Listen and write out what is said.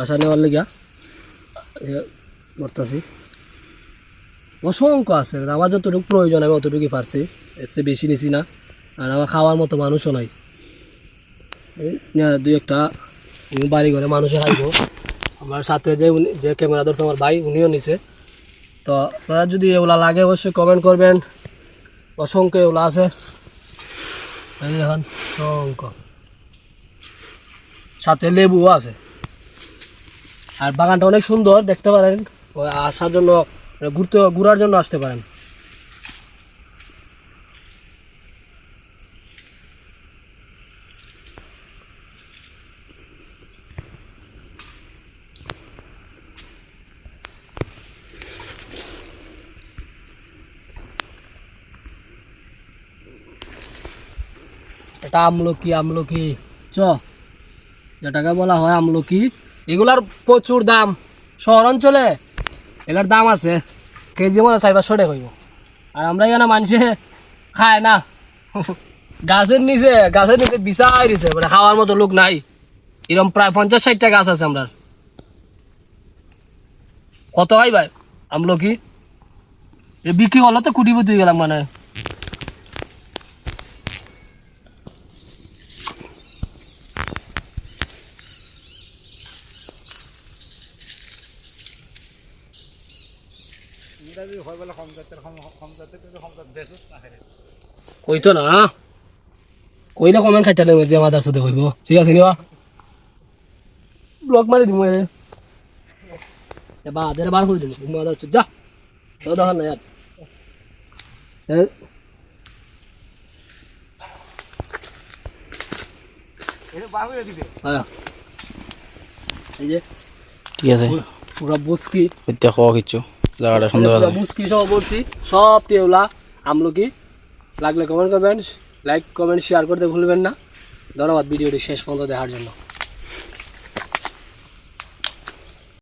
বাসা নেওয়ার লেগা বর্তাছি অসংখ্য আছে, আমার যতটুকু প্রয়োজন আমি অতটুকুই পারছি, এর চেয়ে বেশি নিছি না, আর আমার খাওয়ার মতো মানুষও নাই। দুই একটা বাড়ি ঘরে মানুষে খাইব। আমার সাথে যে উনি, যে ক্যামেরা ধরছে আমার ভাই, উনিও নিছে। তো আপনারা যদি এগুলা লাগে অবশ্যই কমেন্ট করবেন। অসংখ্য এগুলো আছে। এই দেখুন, অসংখ্য। সাথে লেবুও আছে। আর বাগানটা অনেক সুন্দর, দেখতে পারেন। আসার জন্য, ঘুরতে, ঘোরার জন্য আসতে পারেন। এটা আমলকি আমলকি। চ, যেটাকে বলা হয় আমলকি। এগুলার প্রচুর দাম। শহর অঞ্চলে এগুলার দাম আছে। কেজি মানে চার পাঁচশো হইব। আর আমরা এখানে মানুষে খায় না। গাছের নিচে গাছের নিচে বিছাই দিছে। মানে খাওয়ার মতো লোক নাই। এরকম প্রায় পঞ্চাশ ষাটটা গাছ আছে আমরা কত হয় ভাই? আমলকি বিক্রি হলো তো কুটিপতি হয়ে গেলাম মানে। কইতো না। কইলে কমেন্ট খাইতে লাগবে যে আমার সাথে কইব। ঠিক আছে নিবা। ব্লক মারি দিমু এ বা দের বার করে দিমু। তুমি আদা যা। তো দেখেন না यार এ। হ্যাঁ। এই যে। ঠিক আছে? পুরা বুসকি এতিয়া খাওয়া কিছু। জায়গাটা সুন্দর আছে মুসকি সহ বলছি সব টেউলা আমলকি লাগলে কমেন্ট করবেন লাইক কমেন্ট শেয়ার করতে ভুলবেন না। ধন্যবাদ ভিডিওটি শেষ পর্যন্ত দেখার জন্য।